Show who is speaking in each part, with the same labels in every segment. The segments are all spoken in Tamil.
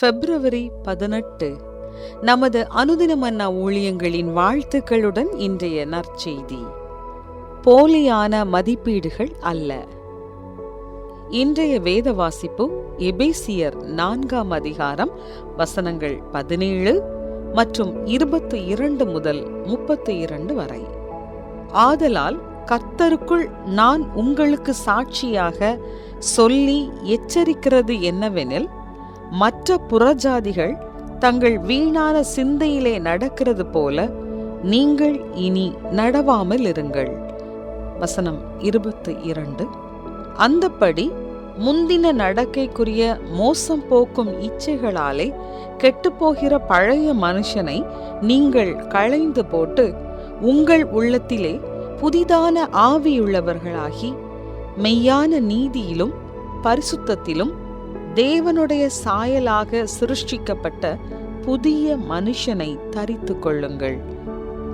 Speaker 1: பிப்ரவரி பதினெட்டு. நமது அனுதின மன்னா ஊழியங்களின் வாழ்த்துக்களுடன் இன்றைய நற்செய்தி. போலியான மதிப்பீடுகள் அல்ல. இன்றைய வேத வாசிப்பு எபேசியர் நான்காம் அதிகாரம் வசனங்கள் பதினேழு மற்றும் இருபத்தி இரண்டு முதல் முப்பத்தி இரண்டு வரை. ஆதலால் கர்த்தருக்குள் நான் உங்களுக்கு சாட்சியாக சொல்லி எச்சரிக்கிறது என்னவெனில் மற்ற புறஜாதிகள் தங்கள் வீணான சிந்தையிலே நடக்கிறது போல நீங்கள் இனி நடவாமல் இருங்கள். வசனம் இருபத்து இரண்டு. அந்தப்படி முந்தின நடக்கைக்குரிய மோசம் போக்கும் இச்சைகளாலே கெட்டுப்போகிற பழைய மனுஷனை நீங்கள் களைந்து போட்டு உங்கள் உள்ளத்திலே புதிதான ஆவியுள்ளவர்களாகி மெய்யான நீதியிலும் பரிசுத்தத்திலும் தேவனுடைய சாயலாக சிருஷ்டிக்கப்பட்ட புதிய மனுஷனை தரித்து கொள்ளுங்கள்.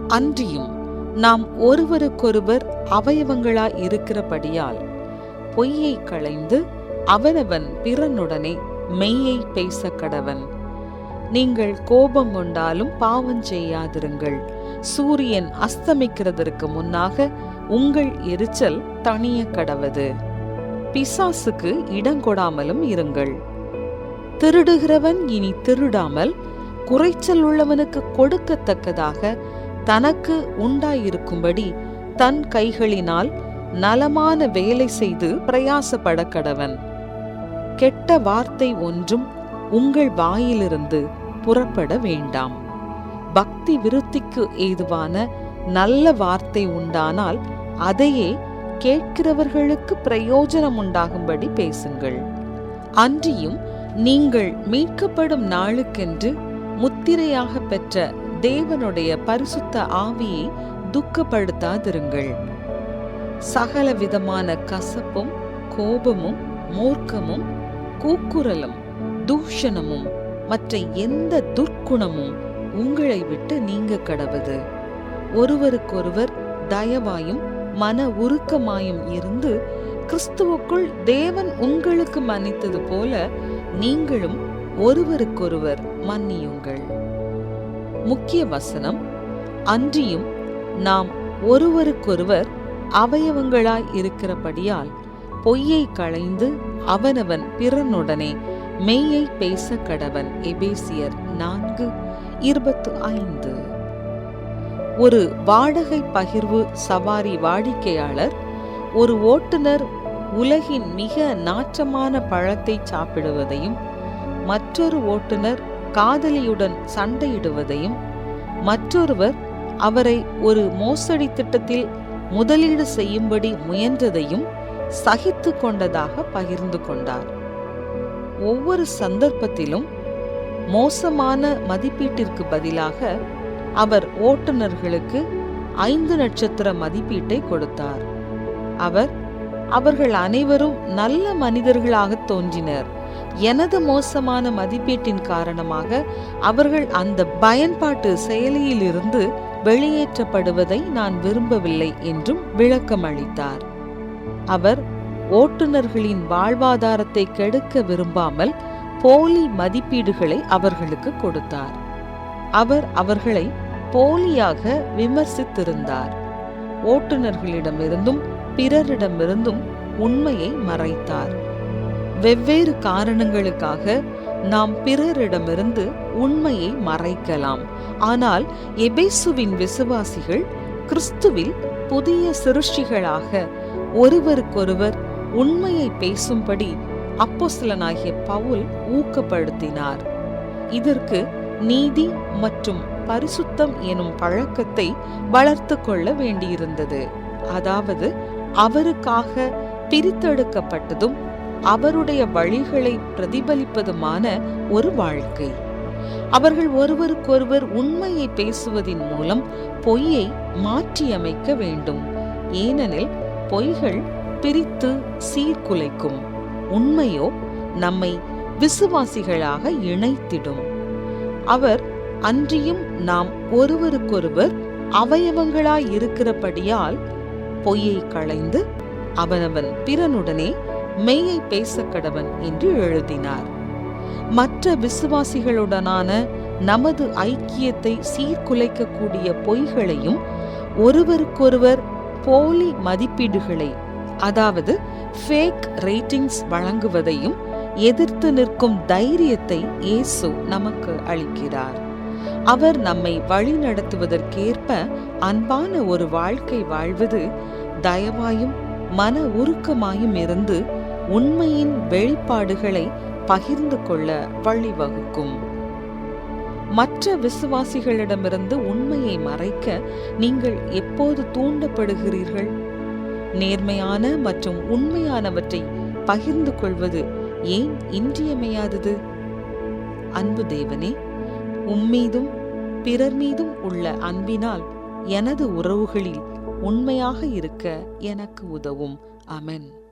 Speaker 1: அன்றியும் நாம் ஒருவருக்கொருவர் அவயவங்களாய் இருக்கிறபடியால் பொய்யை களைந்து அவனவன் பிறனுடனே மெய்யை பேச கடவன் நீங்கள் கோபம் கொண்டாலும் பாவம் செய்யாதிருங்கள். சூரியன் அஸ்தமிக்கிறதற்கு முன்னாக உங்கள் எரிச்சல் தணிய கடவது பிசாசுக்கு இடங்கொடாமலும் இருங்கள். திருடுகிறவன் இனி திருடாமல் குறைச்சல் உள்ளவனுக்கு கொடுக்கத்தக்கதாக தனக்கு உண்டாயிருக்கும்படி தன் கைகளினால் நலமான வேலை செய்து பிரயாசப்பட கடவன் கெட்ட வார்த்தை ஒன்றும் உங்கள் வாயிலிருந்து புறப்பட வேண்டாம். பக்தி விருத்திக்கு ஏதுவான நல்ல வார்த்தை உண்டானால் அதையே கேட்கிறவர்களுக்கு பிரயோஜனம் உண்டாகும்படி பேசுங்கள். அன்றியும் நீங்கள் மீட்கப்படும் நாளுக்கென்று முத்திரையாக பெற்ற தேவனுடைய பரிசுத்த ஆவியை துக்கப்படுத்தாதிருங்கள். சகல விதமான கசப்பும் கோபமும் மூர்க்கமும் கூக்குரலும் தூஷணமும் மற்ற எந்த துர்க்குணமும் உங்களை விட்டு நீங்க கடவது ஒருவருக்கொருவர் தயவாயும் மன உருக்கமாயும் இருந்து கிறிஸ்துவுக்குள் தேவன் உங்களுக்கு மன்னித்தது போல நீங்களும் ஒருவருக்கொருவர் மன்னியுங்கள். முக்கிய வசனம் அன்றியும் நாம் ஒருவருக்கொருவர் அவயவங்களாய் இருக்கிறபடியால் பொய்யை களைந்து அவனவன் பிறனுடனே மெய்யை பேச கடவன் எபேசியர் நான்கு இருபத்து ஐந்து. ஒரு வாடகை பகிர்வு சவாரி வாடிக்கையாளர் ஒரு ஓட்டுநர் உலகின் மிக நாற்றமான பழத்தை சாப்பிடுவதையும் மற்றொரு ஓட்டுநர் காதலியுடன் சண்டையிடுவதையும் மற்றொருவர் அவரை ஒரு மோசடி திட்டத்தில் முதலீடு செய்யும்படி முயன்றதையும் சகித்து கொண்டதாக பகிர்ந்து கொண்டார். ஒவ்வொரு சந்தர்ப்பத்திலும் மோசமான மதிப்பீட்டிற்கு பதிலாக அவர் ஓட்டுநர்களுக்கு ஐந்து நட்சத்திர மதிப்பீட்டை கொடுத்தார். அவர் அவர்கள் அனைவரும் நல்ல மனிதர்களாக தோன்றினர். எனது மோசமான மதிப்பீட்டின் காரணமாக அவர்கள் அந்த பயன்பாட்டு செயலியிலிருந்து வெளியேற்றப்படுவதை நான் விரும்பவில்லை என்றும் விளக்கம் அளித்தார். அவர் ஓட்டுநர்களின் வாழ்வாதாரத்தை கெடுக்க விரும்பாமல் போலி மதிப்பீடுகளை அவர்களுக்கு கொடுத்தார். அவர் அவர்களை போலியாக விமர்சித்திருந்தார். ஓட்டுநர்களிடமிருந்தும் பிறரிடமிருந்தும் உண்மையை மறைத்தார். வெவ்வேறு காரணங்களுக்காக நாம் பிறரிடமிருந்து உண்மையை மறைக்கலாம். ஆனால் எபேசுவின் விசுவாசிகள் கிறிஸ்துவில் புதிய சிருஷ்டிகளாக ஒருவருக்கொருவர் உண்மையை பேசும்படி அப்போஸ்தலனாகிய பவுல் ஊக்கப்படுத்தினார். இதற்கு நீதி மற்றும் பரிசுத்தம் எனும் பழக்கத்தை வளர்த்து கொள்ள வேண்டியிருந்தது. அதாவது அவருக்காக பிரித்தெடுக்கப்பட்டதும் அவருடைய வழிகளை பிரதிபலிப்பதுமான ஒரு வாழ்க்கை. அவர்கள் ஒருவருக்கொருவர் உண்மையை பேசுவதின் மூலம் பொய்யை மாற்றியமைக்க வேண்டும். ஏனெனில் பொய்கள் பிரித்து சீர்குலைக்கும். உண்மையோ நம்மை விசுவாசிகளாக இணைத்திடும். அவர் அன்றியும் நாம் ஒருவருக்கொருவர் அவயவங்களாய் இருக்கிறபடியால் பொய்யை களைந்து அவனவன் பிறனுடனே மெய்யை பேச கடவன் என்று எழுதினார். மற்ற விசுவாசிகளுடனான நமது ஐக்கியத்தை சீர்குலைக்கக்கூடிய பொய்களையும் ஒருவருக்கொருவர் போலி மதிப்பீடுகளை அதாவது ஃபேக் ரேட்டிங்ஸ் வழங்குவதையும் எதிர்த்து நிற்கும் தைரியத்தை இயேசு நமக்கு அளிக்கிறார். அவர் நம்மை வழி நடத்துவதற்கேற்ப அன்பான ஒரு வாழ்க்கை வாழ்வது தயவாயும் மன உருக்கமாயும் இருந்து உண்மையின் வெளிப்பாடுகளை பகிர்ந்து கொள்ள வழிவகுக்கும். மற்ற விசுவாசிகளிடமிருந்து உண்மையை மறைக்க நீங்கள் எப்போது தூண்டப்படுகிறீர்கள்? நேர்மையான மற்றும் உண்மையானவற்றை பகிர்ந்து கொள்வது ஏன் இன்றியமையாதது? அன்பு தேவனே உம்மீதும் பிறர் மீதும் உள்ள அன்பினால் எனது உறவுகளில் உண்மையாக இருக்க எனக்கு உதவும். அமன்.